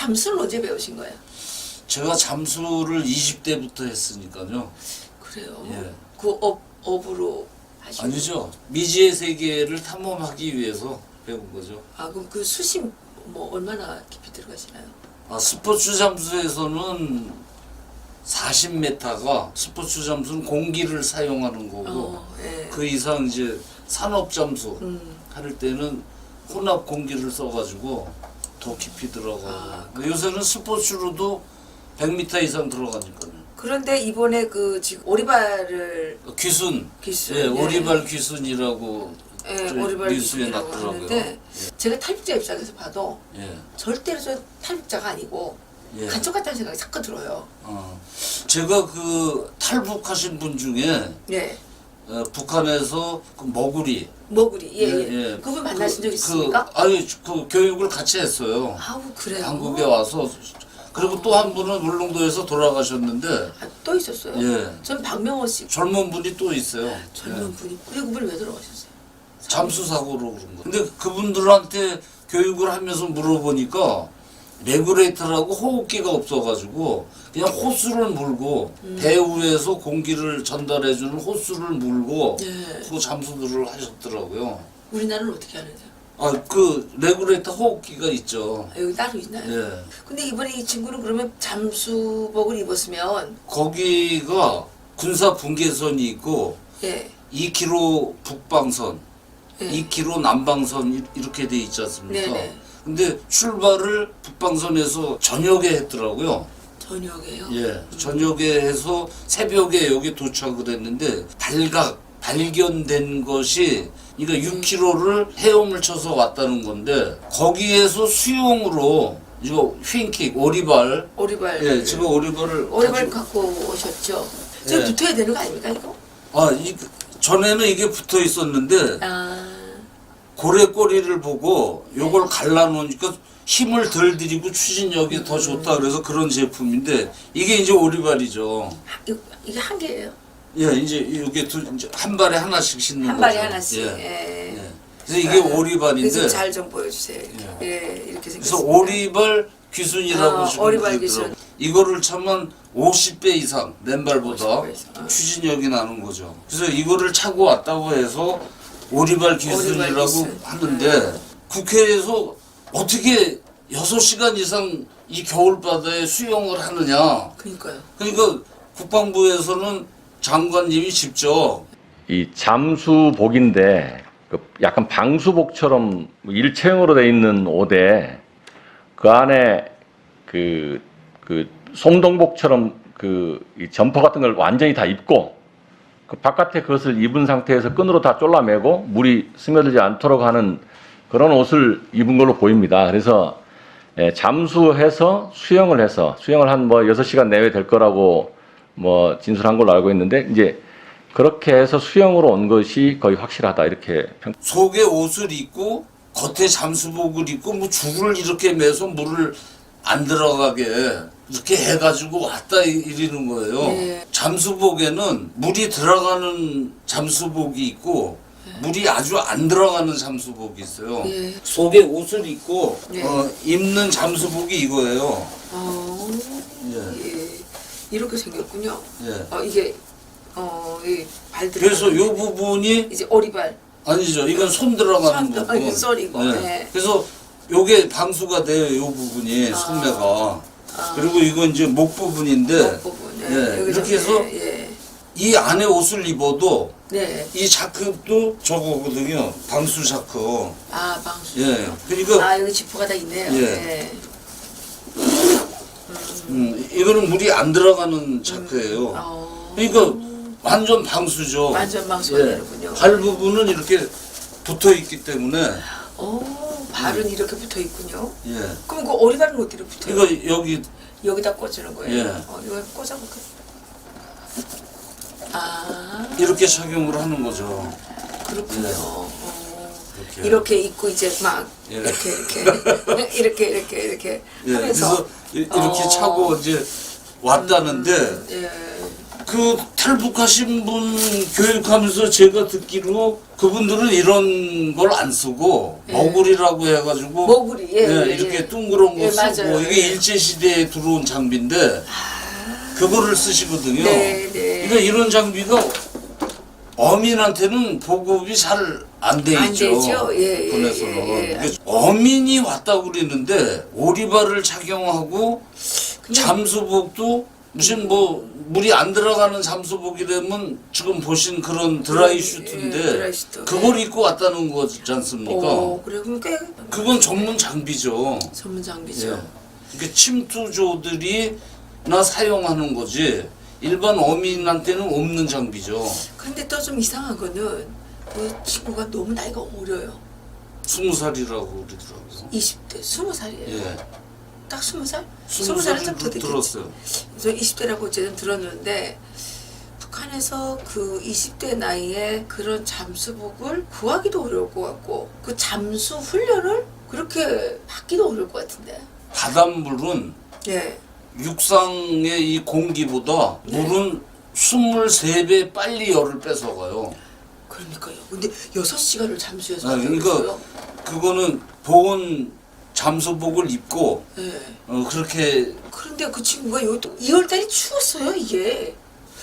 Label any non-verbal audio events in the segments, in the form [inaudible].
잠수를 언제 배우신 거예요? 제가 잠수를 20대부터 했으니까요. 그래요. 예. 그 업, 업으로 하신 아니죠. 미지의 세계를 탐험하기 위해서 배운 거죠. 아 그럼 그 수심 뭐 얼마나 깊이 들어가시나요? 아, 스포츠 잠수에서는 40m가 스포츠 잠수는 공기를 사용하는 거고 어, 예. 그 이상 이제 산업 잠수 음. 할 때는 혼합 공기를 써가지고 더 깊이 들어가고 아, 요새는 스포츠로도 100m 이상 들어가니까요. 그런데 이번에 그 지금 오리발을 귀순, 기술 예, 오리발 귀순이라고 예, 저희 오리발 뉴스에 났더라고요. 하는데 제가 탈북자 입장에서 봐도 예, 절대로 저 탈북자가 아니고 예. 간첩 같다는 생각이 자꾸 들어요. 어. 제가 그 탈북하신 분 중에 예. 어, 북한에서 그 머구리 머구리 예, 예. 예, 예. 그분 만나신 적 그- 있습니까? 그, 아니 그 교육을 같이 했어요. 아우 그래요. 한국에 와서 그리고 또 한 분은 울릉도에서 돌아가셨는데 아, 또 있었어요. 예. 전 박명호 씨 젊은 분이 또 있어요. 젊은 예. 분이 그리고 그분 왜 돌아가셨어요? 잠수 사고로 그런 거. 근데 그분들한테 교육을 하면서 물어보니까 레귤레이터라고 호흡기가 없어가지고 그냥 호수를 물고 음. 배 위에서 공기를 전달해주는 호수를 물고 예. 그 잠수들을 하셨더라고요. 우리나라는 어떻게 하는데요? 아 그 레귤레이터 호흡기가 있죠. 아, 여기 따로 있나요? 예. 근데 이번에 이 친구는 그러면 잠수복을 입었으면 거기가 군사 분계선이 있고 예. 2km 북방선, 예. 2km 남방선 이- 이렇게 돼 있지 않습니까? 네네. 근데 출발을 북방선에서 저녁에 했더라고요. 저녁에요. 예, 저녁에 해서 새벽에 여기 도착을 했는데 발각 발견된 것이 이거 6km를 헤엄을 쳐서 왔다는 건데 거기에서 수용으로 이거 휜킥 오리발 오리발. 예, 지금 오리발을 오리발 가지고- 갖고 오셨죠. 저 예. 붙어야 되는 거 아닙니까 이거? 아, 이 전에는 이게 붙어 있었는데 아. 고래 꼬리를 보고 요걸 갈라놓으니까 힘을 덜 들이고 추진력이 더 좋다 그래서 그런 제품인데 이게 이제 오리발이죠. 이거, 이게 한 개예요. 예, 이제 이게 두, 이제 한 발에 하나씩 신는 한 거죠. 발에 하나씩. 예. 예. 예. 그래서 이게 오리발인데 그래서 잘좀 보여주세요. 이렇게. 예. 이렇게 생겼습니다. 그래서 오리발 귀순이라고 아, 지금 오리발. 귀순. 이거를 차면 50배 이상 맨발보다 50배 이상. 아. 추진력이 나는 거죠. 그래서 이거를 차고 왔다고 해서 오리발 귀순이라고 귀순. 하는데 국회에서 어떻게 6시간 이상 이 겨울바다에 수영을 하느냐. 그러니까요. 그러니까 국방부에서는 장관님이 직접 이 잠수복인데 그 약간 방수복처럼 일체형으로 돼 있는 옷에 그 안에 그, 그 송동복처럼 그이 점퍼 같은 걸 완전히 다 입고 그 바깥에 그것을 입은 상태에서 끈으로 다 졸라매고 물이 스며들지 않도록 하는 그런 옷을 입은 걸로 보입니다. 그래서 예, 잠수해서 수영을 해서 수영을 한 뭐 6시간 내외 될 거라고 뭐 진술한 걸로 알고 있는데 이제 그렇게 해서 수영으로 온 것이 거의 확실하다 이렇게 평 속에 옷을 입고 겉에 잠수복을 입고 뭐 줄을 이렇게 매서 물을 안 들어가게 이렇게 해가지고 왔다 이- 이러는 거예요. 네. 잠수복에는 물이 들어가는 잠수복이 있고 물이 아주 안 들어가는 잠수복이 있어요. 예. 속에 옷을 입고 네. 어, 입는 잠수복이 이거예요. 어. 예. 예. 이렇게 생겼군요. 예. 어 이게 어 이 발 들어. 그래서 요 부분이 이제 오리발. 아니죠. 이건 손 들어가는 손 들- 부분. 아, 썰이고, 네. 그래서 요게 방수가 돼요. 요 부분이 아. 소매가. 그리고 이건 이제 목 부분인데 목 부분. 예, 여기서, 이렇게 해서 예, 예. 이 안에 옷을 입어도 네. 이 자크도 저거거든요. 방수 자크. 아 방수. 예. 그러니까 아 여기 지퍼가 다 있네요. 예. 예. 음, 이거는 물이 안 들어가는 자크예요. 어. 그러니까 완전 방수죠. 완전 방수가 예. 되는군요. 발 부분은 이렇게 붙어 있기 때문에 어 발은 이렇게 붙어 있군요. 예. 그럼 그 오리발은 어디로 붙어요? 이거 여기 여기다 꽂는 거예요. 예. 어, 이거 꽂아볼까? 아 이렇게 착용을 하는 거죠. 그렇군요. 예. 어. 이렇게. 이렇게 입고 이제 막 예. 이렇게 이렇게 [laughs] 이렇게 이렇게 이렇게 예, 하면서 그래서 이- 이렇게 어. 차고 이제 왔다는데 예. 그 탈북하신 분 교육하면서 제가 듣기로 그분들은 이런 걸 안 쓰고 예. 머구리라고 해가지고 머구리, 예, 예, 이렇게 예. 둥그런 거 예, 쓰고 맞아요. 이게 예. 일제 시대에 들어온 장비인데 그거를 쓰시거든요. 네, 네. 그러니까 이런 장비가 어민한테는 보급이 잘 안 돼 안 있죠. 되죠. 예, 예, 군에서는. 예, 예. 그러니까 어민이 왔다고 그러는데 오리발을 착용하고 잠수복도 무슨 뭐 물이 안 들어가는 잠수복이라면 지금 보신 그런 드라이 예, 슈트인데 드라이 슈트. 그걸 입고 왔다는 거지 않습니까? 오, 그래 그럼 꽤 그건 전문 장비죠. 전문 장비죠. 예. 그러니까 침투조들이 나 사용하는 거지 일반 어민한테는 없는 장비죠. 근데 또 좀 이상한 거는 그 친구가 너무 나이가 어려요. 스무 살이라고 그러더라고요. 20대, 20살이에요. 예. 딱 20살? 스무 20살은 좀더살 됐겠지. 들었어요. 그래서 20대라고 어쨌든 들었는데 북한에서 그 20대 나이에 그런 잠수복을 구하기도 어려울 것 같고 그 잠수 훈련을 그렇게 받기도 어려울 것 같은데. 바닷물은 예. 육상의 이 공기보다 네. 물은 23배 빨리 열을 뺏어가요. 그러니까요. 근데 6시간을 잠수해서 아, 하고 그러니까. 그거는 보온 잠수복을 입고 예. 어, 그렇게 그런데 그 친구가 여기 또 2월달이 추웠어요 이게.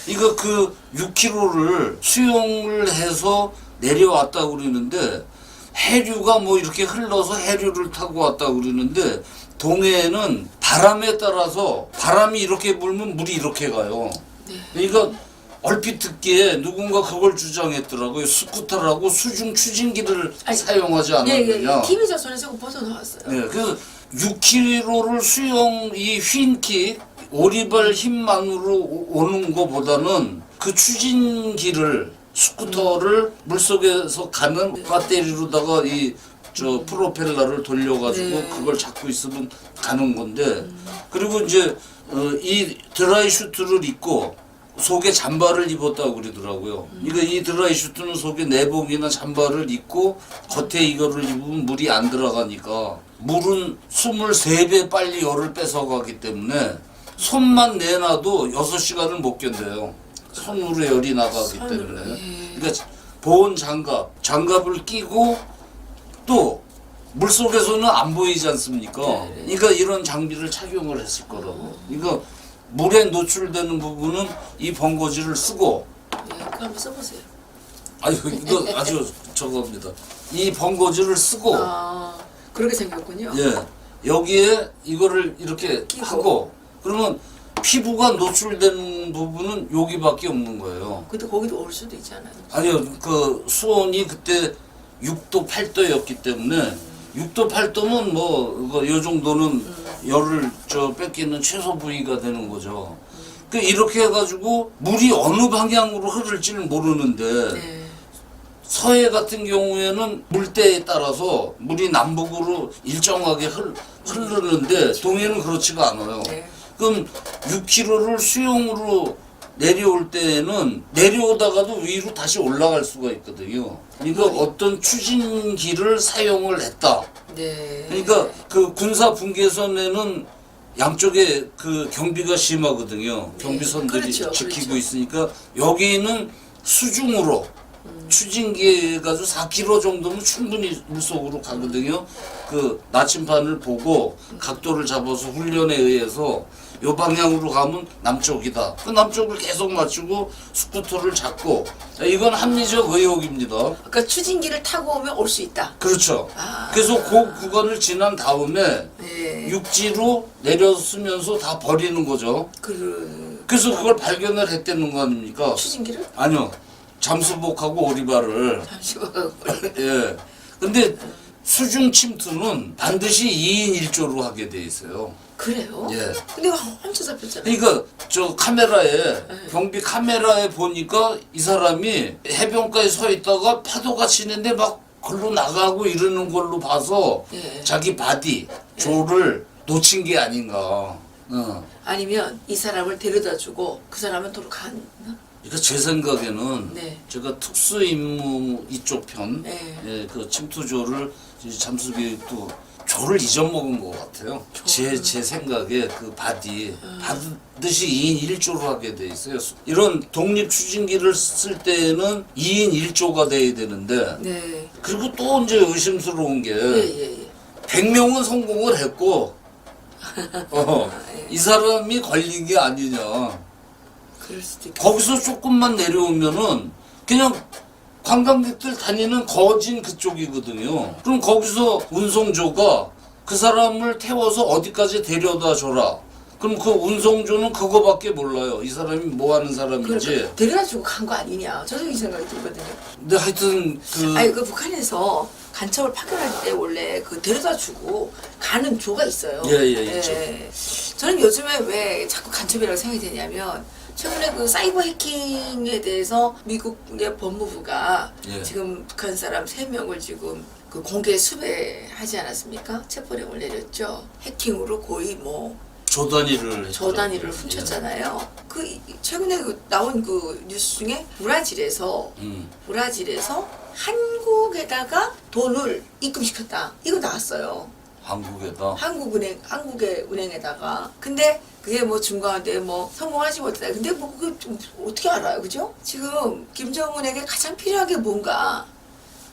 이거 그 6km를 수영을 해서 내려왔다고 그러는데 해류가 뭐 이렇게 흘러서 해류를 타고 왔다고 그러는데 동해에는 바람에 따라서 바람이 이렇게 불면 물이 이렇게 가요. 네. 그러니까 얼핏 듣기에 누군가 그걸 주장했더라고요. 스쿠터라고 수중 추진기를 아니, 사용하지 예, 예, 않았느냐. 예. 김희자손에서 벗어나왔어요. 네, 그래서 6km를 수영 이 휜킥 오리발 힘만으로 오- 오는 것보다는 그 추진기를 스쿠터를 물속에서 가는 배터리로다가 이 저 프로펠러를 돌려가지고 네. 그걸 잡고 있으면 가는 건데 그리고 이제 어, 이 드라이 슈트를 입고 속에 잠바를 입었다고 그러더라고요. 그러니까 이 드라이 슈트는 속에 내복이나 잠바를 입고 겉에 이거를 입으면 물이 안 들어가니까 물은 23배 빨리 열을 뺏어가기 때문에 손만 내놔도 6시간을 못 견뎌요. 손으로 열이 나가기 때문에. 예. 그러니까 보온 장갑, 장갑을 끼고 또 물속에서는 안 보이지 않습니까? 네, 네. 그러니까 이런 장비를 착용을 했을 거라고. 그러니까 물에 노출되는 부분은 이 번거지를 쓰고 예, 한번 써보세요. 아유 이거 아주 저겁니다. 이 번거지를 쓰고 아, 그렇게 생겼군요. 예 여기에 이거를 이렇게 끼고. 하고 그러면 피부가 노출되는 부분은 여기밖에 없는 거예요. 근데 거기도 올 수도 있잖아요. 아니요, 그 수온이 그때 6도, 8도였기 때문에 6도, 8도면 뭐, 이거 요 정도는 열을 저 뺏기는 최소 부위가 되는 거죠. 그 이렇게 해가지고 물이 어느 방향으로 흐를지는 모르는데 네. 서해 같은 경우에는 물때에 따라서 물이 남북으로 일정하게 흘, 흐르는데 동해는 그렇지가 않아요. 네. 그럼 6km를 수영으로 내려올 때에는 내려오다가도 위로 다시 올라갈 수가 있거든요. 그러니까 어떤 추진기를 사용을 했다. 네. 그러니까 그 군사 분계선에는 양쪽에 그 경비가 심하거든요. 경비선들이 그렇죠, 지키고 그렇죠. 있으니까 여기는 수중으로 추진기 해가지고 4km 정도면 충분히 물속으로 가거든요. 그 나침반을 보고 각도를 잡아서 훈련에 의해서 요 방향으로 가면 남쪽이다. 그 남쪽을 계속 맞추고 스쿠터를 잡고 이건 합리적 의혹입니다. 그러니까 추진기를 타고 오면 올 수 있다. 그렇죠. 아. 그래서 그 구간을 지난 다음에 네. 육지로 내렸으면서 다 버리는 거죠. 그 그래서 그걸 발견을 했다는 거 아닙니까? 추진기를 아니요. 잠수복하고 오리발을. 잠시만. [laughs] 예. 근데 수중 침투는 반드시 2인 1조로 하게 돼 있어요. 그래요? 예. 근데 엄청 잡혔잖아요. 그러니까 저 카메라에 네. 경비 카메라에 보니까 이 사람이 해변가에 서 있다가 파도가 치는데 막 걸로 나가고 이러는 걸로 봐서 예. 자기 바디 조를 놓친 게 아닌가. 어. 아니면 이 사람을 데려다 주고 그 사람은 도로 간. 그러니까 제 생각에는 네. 제가 특수 임무 이쪽 편, 네. 예, 그 침투조를 이제 잠수교육도 저를 잊어먹은 것 같아요. 제, 제 생각에 그 바디 반드시 2인 1조로 하게 돼 있어요. 이런 독립 추진기를 쓸 때는 2인 1조가 돼야 되는데 네. 그리고 또 이제 의심스러운 게 예, 예, 예. 100명은 성공을 했고 [laughs] 어, 이 사람이 걸린 게 아니냐. 그럴 수도. 거기서 조금만 내려오면은 그냥 관광객들 다니는 거진 그쪽이거든요. 그럼 거기서 운송조가 그 사람을 태워서 어디까지 데려다 줘라. 그럼 그 운송조는 그거밖에 몰라요. 이 사람이 뭐 하는 사람인지. 그러니까 데려다 주고 간 거 아니냐. 저도 이 생각이 들거든요. 근데 하여튼 그 아니 그 북한에서 간첩을 파견할 때 원래 그 데려다 주고 가는 조가 있어요. 예, 예, 있죠. 저는 요즘에 왜 자꾸 간첩이라고 생각이 되냐면 최근에 그 사이버 해킹에 대해서 미국의 법무부가 예. 지금 북한 사람 세명을 지금 그 공개 수배하지 않았습니까? 체포령을 내렸죠. 해킹으로 거의 뭐 조단위를 저 단위를 했더라고요. 훔쳤잖아요. 그 이- 최근에 그 나온 그 뉴스 중에 브라질에서 예. 음. 브라질에서 한국에다가 돈을 입금시켰다. 이거 나왔어요. 한국에다 한국은행 한국의 은행에다가. 근데 그게 뭐 중간에 뭐 성공하지 못했다. 근데 뭐 그게 좀 어떻게 알아요, 그죠? 지금 김정은에게 가장 필요한 게 뭔가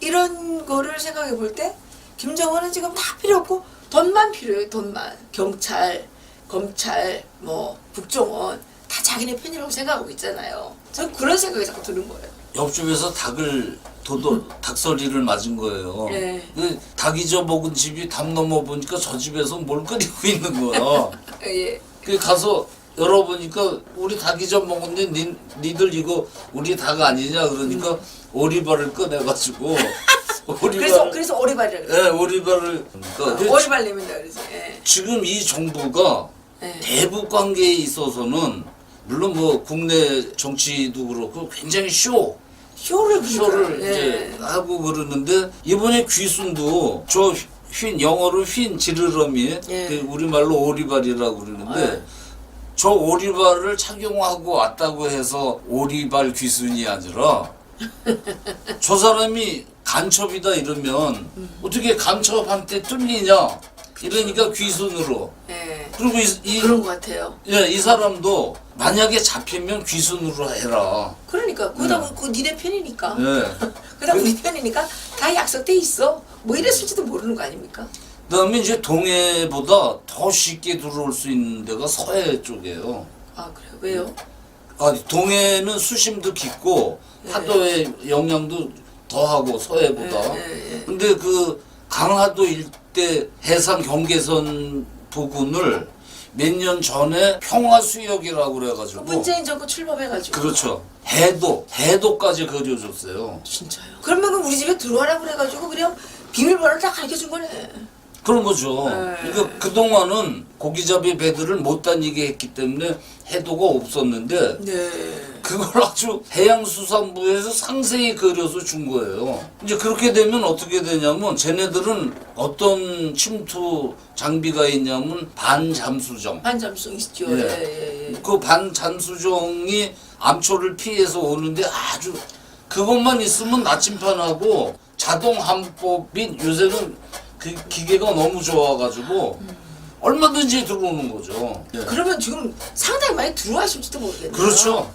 이런 거를 생각해 볼 때 김정은은 지금 다 필요 없고 돈만 필요해요, 돈만. 경찰, 검찰, 뭐 국정원 다 자기네 편이라고 생각하고 있잖아요. 전 그런 생각이 자꾸 드는 거예요. 옆집에서 닭을 도도 닭서리를 맞은 거예요. 네. 그 닭 잊어먹은 집이 담 넘어 보니까 저 집에서 뭘 끓이고 [laughs] 있는 거야. 예. 그 가서 열어보니까 우리 닭 잊어먹었는데 니, 니들 이거 우리 닭 아니냐 그러니까 오리발을 꺼내가지고 [laughs] 그래서 오리발 그래서 오리발이라 그래요. 예 오리발을 그러니까 그 오리발 내민다 그래서. 예. 지금 이 정부가 예. 대북 관계에 있어서는 물론 뭐 국내 정치도 그렇고 굉장히 쇼 쇼를 쇼를 그러니까, 이제 예. 하고 그러는데 이번에 귀순도 저 휜 영어로 휜 지르러미 예. 그 우리말로 오리발이라고 그러는데 예. 저 오리발을 착용하고 왔다고 해서 오리발 귀순이 아니라 [laughs] 저 사람이 간첩이다 이러면 어떻게 간첩한테 뚫리냐 이러니까 귀순으로 예. 그리고 이, 이, 그런 것 같아요. 예, 이 사람도 만약에 잡히면 귀순으로 해라 그러니까 그다 보면 그 니네 편이니까. 예. 그다 우리 편이니까 다 약속돼 있어. 뭐 이랬을지도 모르는 거 아닙니까? 그다음에 이제 동해보다 더 쉽게 들어올 수 있는 데가 서해 쪽이에요. 아 그래 요? 왜요? 아, 동해는 수심도 깊고 예. 파도의 영향도 더하고 서해보다. 예, 예, 예. 근데 그 강화도 일대 해상 경계선 부근을 몇 년 전에 평화수역이라고 그래가지고 문재인 정부 출범해가지고. 그렇죠. 해도 해도까지 그려줬어요. 진짜요? 그러면 우리 집에 들어와라 그래가지고 그냥 비밀번호를 다 가르쳐준 거네. 그런 거죠. 네. 그러니까 그동안은 고기잡이 배들을 못 다니게 했기 때문에 해도가 없었는데 네. 그걸 아주 해양수산부에서 상세히 그려서 준 거예요. 이제 그렇게 되면 어떻게 되냐면 쟤네들은 어떤 침투 장비가 있냐면 반잠수정. 반잠수 있죠. 예. 예, 예, 예. 그 반잠수정이 암초를 피해서 오는데 아주 그것만 있으면 나침판하고 자동 함법이 요새는 그 기계가 너무 좋아가지고 얼마든지 들어오는 거죠. 예. 그러면 지금 상당히 많이 들어와실지도 모르겠네요. 그렇죠.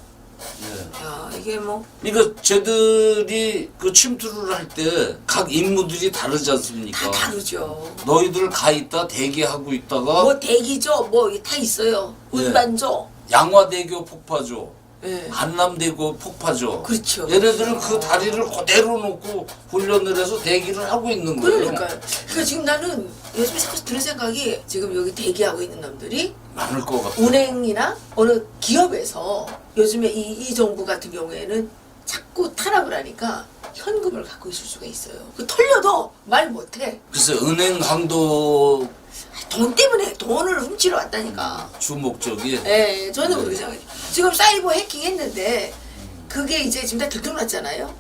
예. 야 이게 뭐 그러니까 쟤들이 그 침투를 할 때 각 임무들이 다르지 다 않습니까? 다르죠. 너희들 가 있다 대기하고 있다가 뭐 대기죠, 뭐 다 있어요. 예. 운반죠. 양화대교 폭파죠. 예. 한남대교 폭파죠. 그렇죠. 얘네들은 그 다리를 그대로 놓고 훈련을 해서 대기를 하고 있는 거예요. 그러니까요. 그러니까 지금 나는 요즘에 자꾸 드는 생각이 지금 여기 대기하고 있는 놈들이 많을 것 같아요. 은행이나 어느 기업에서 요즘에 이, 이 정부 같은 경우에는 자꾸 탄압을 하니까 현금을 갖고 있을 수가 있어요. 그 털려도 말 못해. 글쎄 은행 강도 돈 때문에 돈을 훔치러 왔다니까. 주 목적이 예, 저는 그렇게 생각해요. 지금 사이버 해킹 했는데 그게 이제 지금 다 들통났잖아요.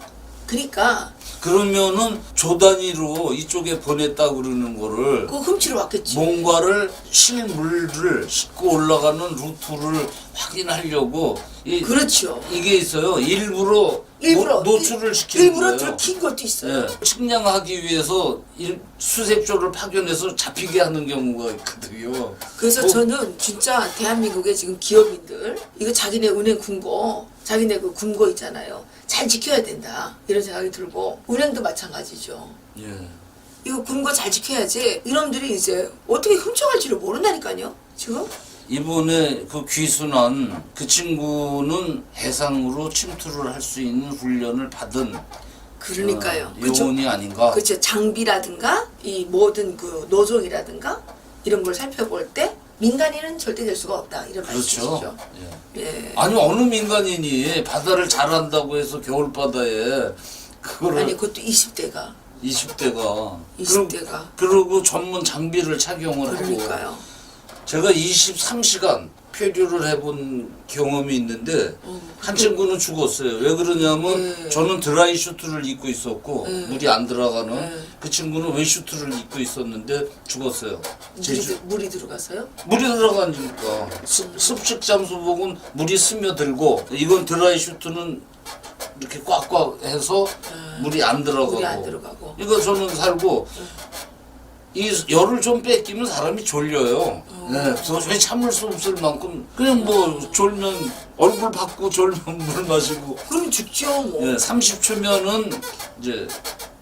그러니까 그러면은 조 단위로 이쪽에 보냈다 그러는 거를 그거 훔치러 왔겠지. 뭔가를 실물을 싣고 올라가는 루트를 확인하려고 이, 그렇죠. 이게 있어요. 일부러 일부러 노, 노출을 시키는 일부러 거예요. 들킨 것도 있어요. 예, 측량하기 위해서 일- 수색조를 파견해서 잡히게 하는 경우가 있거든요. 그래서 어? 저는 진짜 대한민국의 지금 기업인들 이거 자기네 은행 금고 자기네 그 금고 있잖아요 잘 지켜야 된다. 이런 생각이 들고 은행도 마찬가지죠. 예. 이거 금고 잘 지켜야지 이놈들이 이제 어떻게 훔쳐갈 지를 모른다니까요 지금? 이번에 그 귀순한 그 친구는 해상으로 침투를 할 수 있는 훈련을 받은 그러니까요. 어, 요원이 아닌가. 그죠 장비라든가 이 모든 그 노종이라든가 이런 걸 살펴볼 때 민간인은 절대 될 수가 없다 이런 그렇죠. 말씀이시죠 예. 예. 아니 어느 민간인이 바다를 잘한다고 해서 겨울 바다에 그거를 아니 그것도 20대가 20대가 20대 가 그리고 전문 장비를 착용을 하고 그러니까요 제가 23시간 표류를 해본 경험이 있는데 어, 한 친구는 죽었어요. 왜 그러냐면 네. 저는 드라이 슈트를 입고 있었고 네. 물이 안 들어가는 네. 그 친구는 웨이슈트를 입고 있었는데 죽었어요. 물이, 제주 들- 물이 들어가서요? 물이 들어가니까 습- 습식 잠수복은 물이 스며들고 이건 드라이 슈트는 이렇게 꽉꽉 해서 물이 안 들어가고 물이 안 들어가고 이거 저는 살고 이 열을 좀 뺏기면 사람이 졸려요. 네, 도저히 참을 수 없을 만큼 그냥 뭐 졸면 얼굴 받고 졸면 [laughs] 물 마시고 그러면 죽죠 뭐 예, 30초면은 이제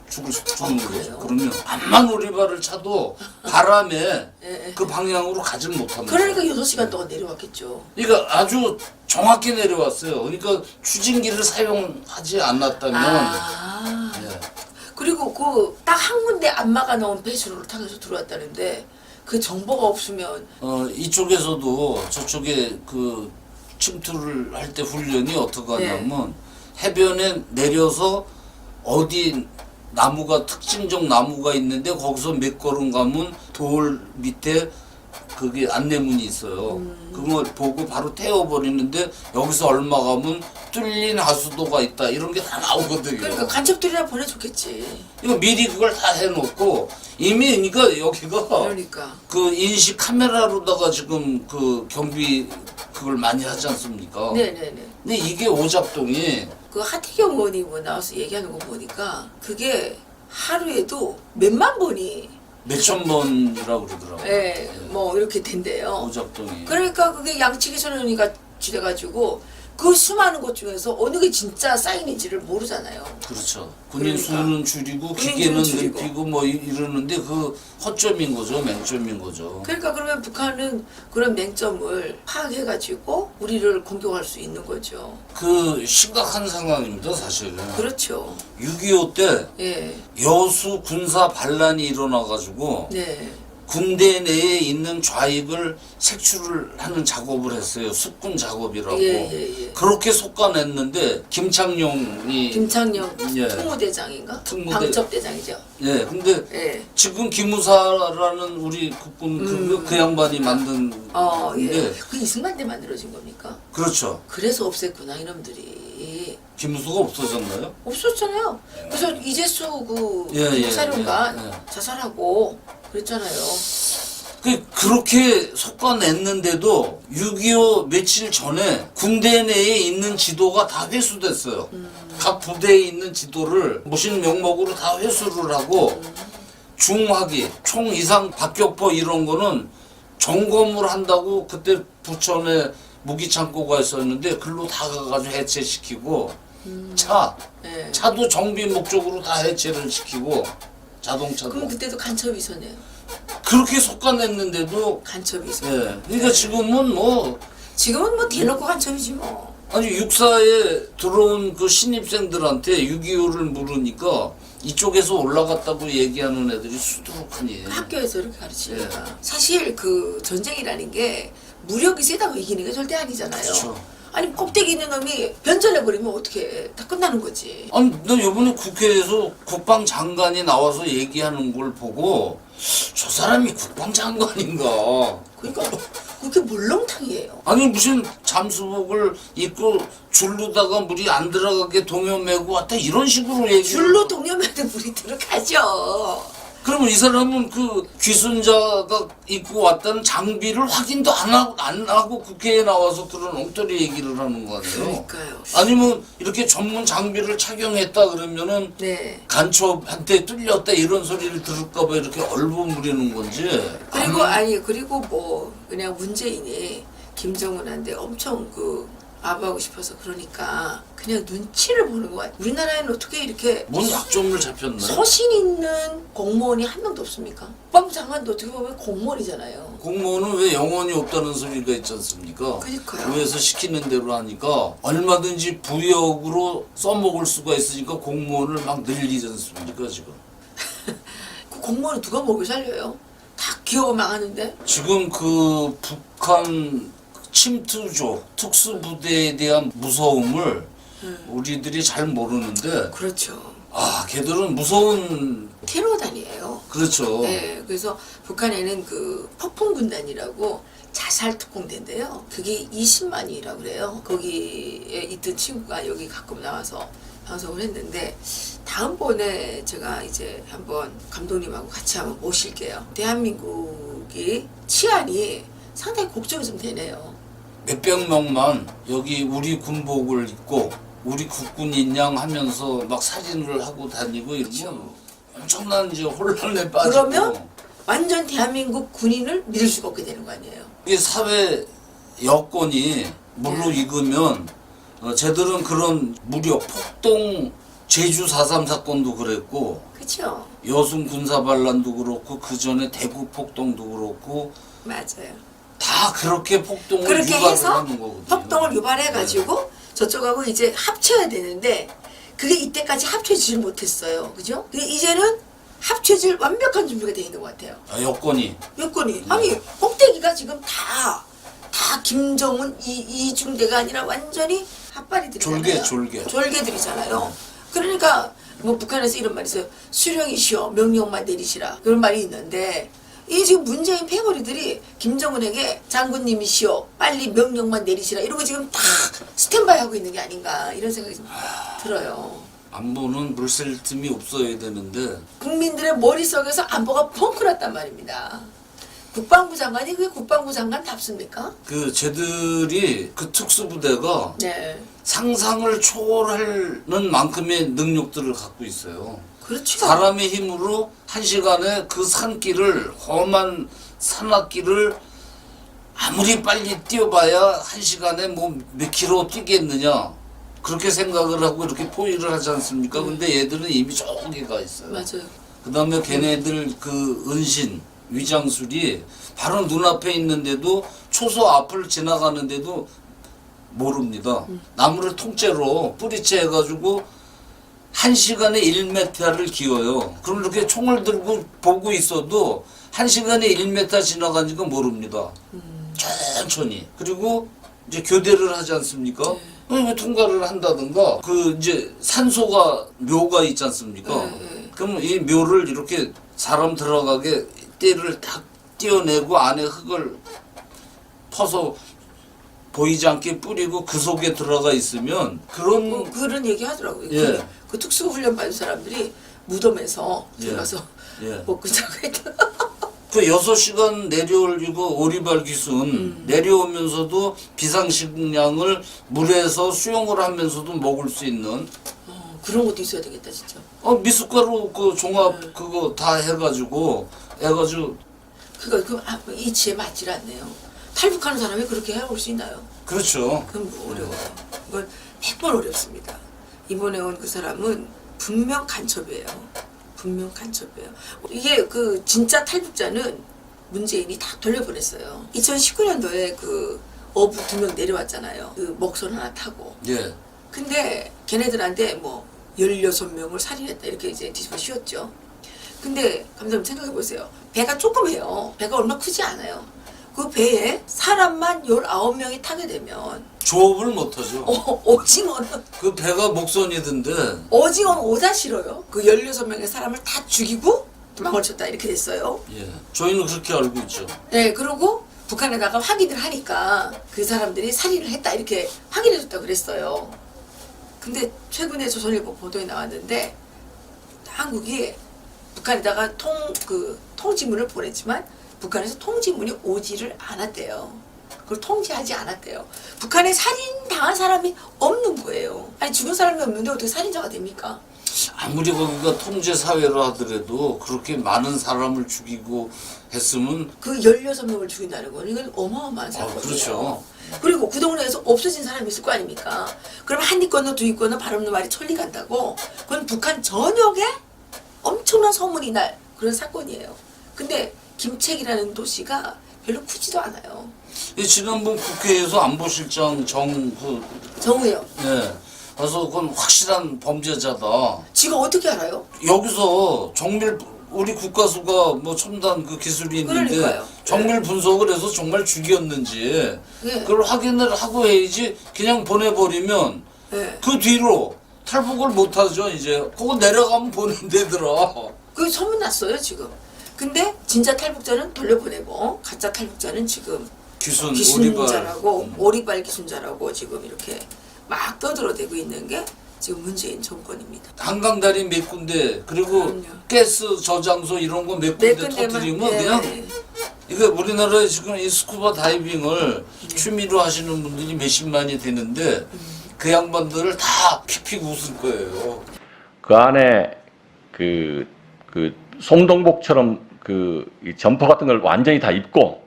죽을 수 죽는 아, 거죠. 그래요? 그러면 암만 오리발을 차도 바람에 [laughs] 예, 예. 그 방향으로 가질 못합니다. 그러니까 6시간 동안 내려왔겠죠 그러니까 아주 정확히 내려왔어요. 그러니까 추진기를 사용하지 않았다면 아 예. 그리고 그 딱 한 군데 안마가 넣은 배수로를 타고서 들어왔다는데 그 정보가 없으면 어, 이쪽에서도 저쪽에 그 침투를 할 때 훈련이 어떻게 하냐면 해변에 내려서 어디 나무가 특징적 나무가 있는데 거기서 몇 걸음 가면 돌 밑에 그게 안내문이 있어요. 그걸 보고 바로 태워버리는데 여기서 얼마 가면 뚫린 하수도가 있다 이런 게다 나오거든요. 그러니까 간첩들이나 보내줬겠지 이거 미리 그걸 다 해놓고 이미 그러니까 여기가 그러니까 그 인식 카메라로다가 지금 그 경비 그걸 많이 하지 않습니까? 네네네 근데 이게 오작동이 그 하태경 의원이 뭐 나와서 얘기하는 거 보니까 그게 하루에도 몇만 번이 몇천 번이라고 그러더라고요. 예, 뭐 이렇게 된대요 오작동이. 그러니까 그게 양측의 선언이가 지돼가지고 그 수많은 것 중에서 어느 게 진짜 사인인지를 모르잖아요. 그렇죠. 군인 그러니까. 수는 줄이고 군인 기계는 수는 줄이고. 늘리고 뭐 이- 이러는데 그 허점인 거죠. 맹점인 거죠. 그러니까 그러면 북한은 그런 맹점을 파악해가지고 우리를 공격할 수 있는 거죠. 그 심각한 상황입니다, 사실은. 그렇죠. 6.25 때 예, 여수 군사 반란이 일어나가지고 네, 군대 내에 있는 좌익을 색출을 하는 작업을 했어요. 숙군 작업이라고. 예, 예, 예. 그렇게 속아냈는데 김창룡이 김창룡 예. 특무대장인가? 특무대- 방첩대장이죠. 예, 근데 예. 지금 김우사라는 우리 국군 그, 그 양반이 만든 어, 예. 네. 그 이승만 때 만들어진 겁니까? 그렇죠. 그래서 없앴구나 이놈들이. 김우수가 없어졌나요? 없었잖아요. 그래서 이재수 그 예, 예, 사령관 예, 예. 자살하고 그랬잖아요. 그 그렇게 속아냈는데도 6.25 며칠 전에 군대 내에 있는 지도가 다 회수됐어요. 각 부대에 있는 지도를 무슨 명목으로 다 회수를 하고 중화기, 총 이상 박격포 이런 거는 점검을 한다고 그때 부천에 무기 창고가 있었는데 글로 다 가가지고 해체시키고 차, 예. 차도 정비 목적으로 다 해체를 시키고 자동차도 그럼 그때도 간첩이 있었네요. 그렇게 속아냈는데도 간첩이 있었. 예. 그러니까 지금은 뭐 지금은 뭐 대놓고 간첩이지 뭐. 아니 육사에 들어온 그 신입생들한테 6.25를 물으니까 이쪽에서 올라갔다고 얘기하는 애들이 수두룩하니. 학교에서 이렇게 가르치니까. 예. 사실 그 전쟁이라는 게 무력이 세다고 이기는 게 절대 아니잖아요. 그렇죠. 아니 껍데기 있는 놈이 변절해 버리면 어떻게 다 끝나는 거지. 아니 나 이번에 국회에서 국방장관이 나와서 얘기하는 걸 보고 저 사람이 국방장관인가. 그러니까 그게 물렁탕이에요. 아니 무슨 잠수복을 입고 줄로다가 물이 안 들어가게 동요매고 왔다 이런 식으로 얘기. 줄로 동요매도 물이 들어가죠. 그러면 이 사람은 그 귀순자가 입고 왔다는 장비를 확인도 안 하고, 안 하고 국회에 나와서 그런 엉터리 얘기를 하는 거 아니에요? 그러니까요. 아니면 이렇게 전문 장비를 착용했다 그러면은 네. 간첩한테 뚫렸다 이런 소리를 들을까봐 이렇게 얼버무리는 건지. 그리고 아니, 아니 그리고 뭐 그냥 문재인이 김정은한테 엄청 그 아부하고 싶어서 그러니까 그냥 눈치를 보는 것 같아. 우리나라에는 어떻게 이렇게 뭔 약점을 잡혔나? 서신 있는 공무원이 한 명도 없습니까? 국방부 장관도 어떻게 보면 공무원이잖아요. 공무원은 왜 영혼이 없다는 소리가 있지 않습니까? 그러니까요. 위에서 시키는 대로 하니까 얼마든지 부역으로 써먹을 수가 있으니까 공무원을 막 늘리지 않습니까 지금? [laughs] 그 공무원은 누가 먹여 살려요? 다 기어가 망하는데. 지금 그 북한 침투조 특수부대에 대한 무서움을 우리들이 잘 모르는데 그렇죠. 아 걔들은 무서운 테러단이에요. 그렇죠. 네, 그래서 북한에는 그 폭풍 군단이라고 자살 특공대인데요. 그게 20만이라고 그래요. 거기에 있던 친구가 여기 가끔 나와서 방송을 했는데 다음번에 제가 이제 한번 감독님하고 같이 한번 모실게요. 대한민국이 치안이 상당히 걱정이 좀 되네요. 몇백 명만 여기 우리 군복을 입고 우리 국군인 양 하면서 막 사진을 하고 다니고 이러면 엄청난 이제 혼란에 빠지고 그러면 완전 대한민국 군인을 믿을 수가 없게 되는 거 아니에요. 이게 사회 여건이 물로 네. 익으면 어, 쟤들은 그런 무력 폭동 제주 4.3 사건도 그랬고 그렇죠? 여순 군사 반란도 그렇고 그 전에 대구 폭동도 그렇고 맞아요. 다 그렇게 폭동을 그렇게 해서 하는 거거든요. 폭동을 유발해가지고 저쪽하고 이제 합쳐야 되는데 그게 이때까지 합쳐지질 못했어요. 그죠? 근데 이제는 합쳐질 완벽한 준비가 돼 있는 것 같아요. 아, 여건이 여건이 아니 꼭대기가 지금 다 다 김정은 이 이중대가 아니라 완전히 핫바리들이잖아요. 졸개, 졸개. 졸개들이잖아요. 그러니까 뭐 북한에서 이런 말이 있어요. 수령이시여 명령만 내리시라 그런 말이 있는데 이 지금 문재인 패거리들이 김정은에게 장군님이시여 빨리 명령만 내리시라 이러고 지금 다 스탠바이 하고 있는 게 아닌가 이런 생각이 좀 들어요. 안보는 물샐 틈이 없어야 되는데 국민들의 머릿속에서 안보가 펑크 났단 말입니다. 국방부 장관이 그게 국방부 장관 답습니까? 그 쟤들이 그 특수부대가 네. 상상을 초월하는 만큼의 능력들을 갖고 있어요. 그렇죠. 사람의 힘으로 한 시간에 그 산길을 험한 산악길을 아무리 빨리 뛰어봐야 한 시간에 뭐 몇 킬로 뛰겠느냐 그렇게 생각을 하고 이렇게 포위를 하지 않습니까? 근데 얘들은 이미 저기 가 있어요. 맞아요. 그 다음에 걔네들 그 은신 위장술이 바로 눈앞에 있는데도 초소 앞을 지나가는데도 모릅니다. 나무를 통째로 뿌리채 해가지고 한 시간에 1m를 기어요. 그럼 이렇게 총을 들고 보고 있어도 한 시간에 1m 지나가니까 모릅니다. 천천히. 그리고 이제 교대를 하지 않습니까? 왜 통과를 한다든가 그 이제 산소가 묘가 있지 않습니까? 네. 그럼 이 묘를 이렇게 사람 들어가게 띠를 딱 띄어내고 안에 흙을 퍼서 보이지 않게 뿌리고 그 속에 들어가 있으면 그런 뭐 그런 얘기 하더라고요. 예. 그, 그 특수훈련 받은 사람들이 무덤에서 예. 들어가서 예. 먹고 자고 했다. 그 여섯 시간 내려올리고 오리발 기순 음. 내려오면서도 비상식량을 물에서 수영을 하면서도 먹을 수 있는 어, 그런 것도 있어야 되겠다 진짜. 어 미숫가루 그 종합 네. 그거 다 해가지고 해가지고 그거 그 아, 이치에 맞질 않네요. 탈북하는 사람이 그렇게 해올 수 있나요? 그렇죠. 그건 뭐 어려워요. 그건 100번 어렵습니다. 이번에 온 그 사람은 분명 간첩이에요. 분명 간첩이에요. 이게 그 진짜 탈북자는 문재인이 다 돌려보냈어요. 2019년도에 그 어부 두 명 내려왔잖아요. 그 목선 하나 타고. 예. 근데 걔네들한테 뭐 16명을 살인했다 이렇게 이제 뒤집어 씌웠죠. 근데 감독님 생각해 보세요. 배가 조그매요. 배가 얼마 크지 않아요. 그 배에 사람만 19명이 타게 되면 조업을 못하죠. 어, 오징어는 그 배가 목선이던데 오징어는 오다 싫어요. 그 16명의 사람을 다 죽이고 도망을 쳤다 이렇게 됐어요. 예. 저희는 그렇게 알고 있죠. 네, 그리고 북한에다가 확인을 하니까 그 사람들이 살인을 했다 이렇게 확인해줬다 그랬어요. 근데 최근에 조선일보 보도에 나왔는데 한국이 북한에다가 통 그 통지문을 보냈지만 북한에서 통지문이 오지를 않았대요. 그걸 통지하지 않았대요. 북한에 살인 당한 사람이 없는 거예요. 아니 죽은 사람이 없는데 어떻게 살인자가 됩니까? 아무리 거기가 통제 사회로 하더라도 그렇게 많은 사람을 죽이고 했으면 그 16명을 죽인다는 건 이건 어마어마한 아, 사건이에요. 그렇죠. 그리고 그 동네에서 없어진 사람이 있을 거 아닙니까? 그럼 한입 건너 두입 건너 발 없는 말이 천리 간다고? 그건 북한 전역에 엄청난 소문이 날 그런 사건이에요. 근데 김책이라는 도시가 별로 크지도 않아요. 이 지난번 국회에서 안보실장 정그 정우요. 네. 그래서 그건 확실한 범죄자다. 지가 어떻게 알아요? 여기서 정밀 우리 국가수가 뭐 첨단 그 기술이 있는데 그러니까요. 정밀 분석을 해서 정말 죽였는지 네. 그걸 확인을 하고 해야지 그냥 보내버리면 네. 그 뒤로 탈북을 못하죠 이제 그거 내려가면 보낸대더라 그 소문 났어요 지금. 근데 진짜 탈북자는 돌려보내고 가짜 탈북자는 지금 기순 기순자라고 오리발 오리발 기순자라고 지금 이렇게 막 떠들어대고 있는 게 지금 문재인 정권입니다. 한강다리 몇 군데 그리고 그럼요. 가스 저장소 이런 거몇몇 군데 군데만 터뜨리면 네, 그냥 네. 이거 우리나라에 지금 이 스쿠버 다이빙을 취미로 하시는 분들이 몇십만이 되는데 그 양반들을 다 픽픽 웃을 거예요. 그 안에 그, 그 솜동복처럼 그이 점퍼 같은 걸 완전히 다 입고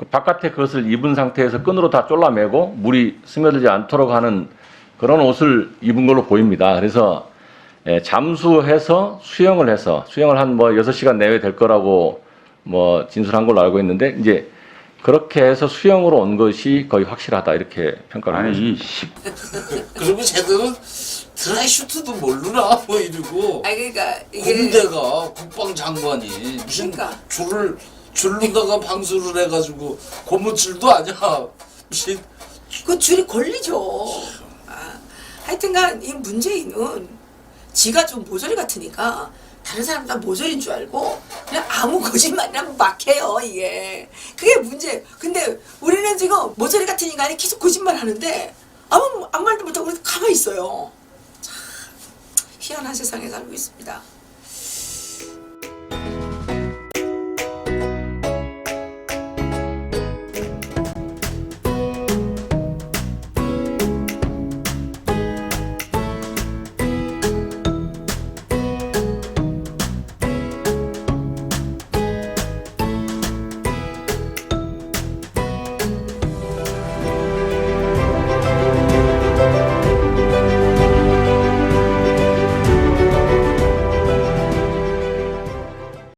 그 바깥에 그것을 입은 상태에서 끈으로 다 졸라매고 물이 스며들지 않도록 하는 그런 옷을 입은 걸로 보입니다. 그래서 예, 잠수해서 수영을 해서 수영을 한 뭐 6시간 내외 될 거라고 뭐 진술한 걸로 알고 있는데 이제 그렇게 해서 수영으로 온 것이 거의 확실하다 이렇게 평가를 하고 있습니다. 아니 이 그리고 쟤들은 드라이 슈트도 모르나 뭐 이러고 아 그러니까 이게 군대가 국방장관이 무슨 그러니까. 줄을 줄로다가 방수를 해가지고 고무줄도 아니야. 그 줄이 걸리죠. 아, 하여튼간 이 문재인은 지가 좀 모조리 같으니까 다른 사람 다 모조리인 줄 알고 그냥 아무 거짓말이나 막 해요 이게 그게 문제. 근데 우리는 지금 모조리 인간이 계속 거짓말 하는데 아무 아무 말도 못하고 가만히 있어요. 참 희한한 세상에 살고 있습니다.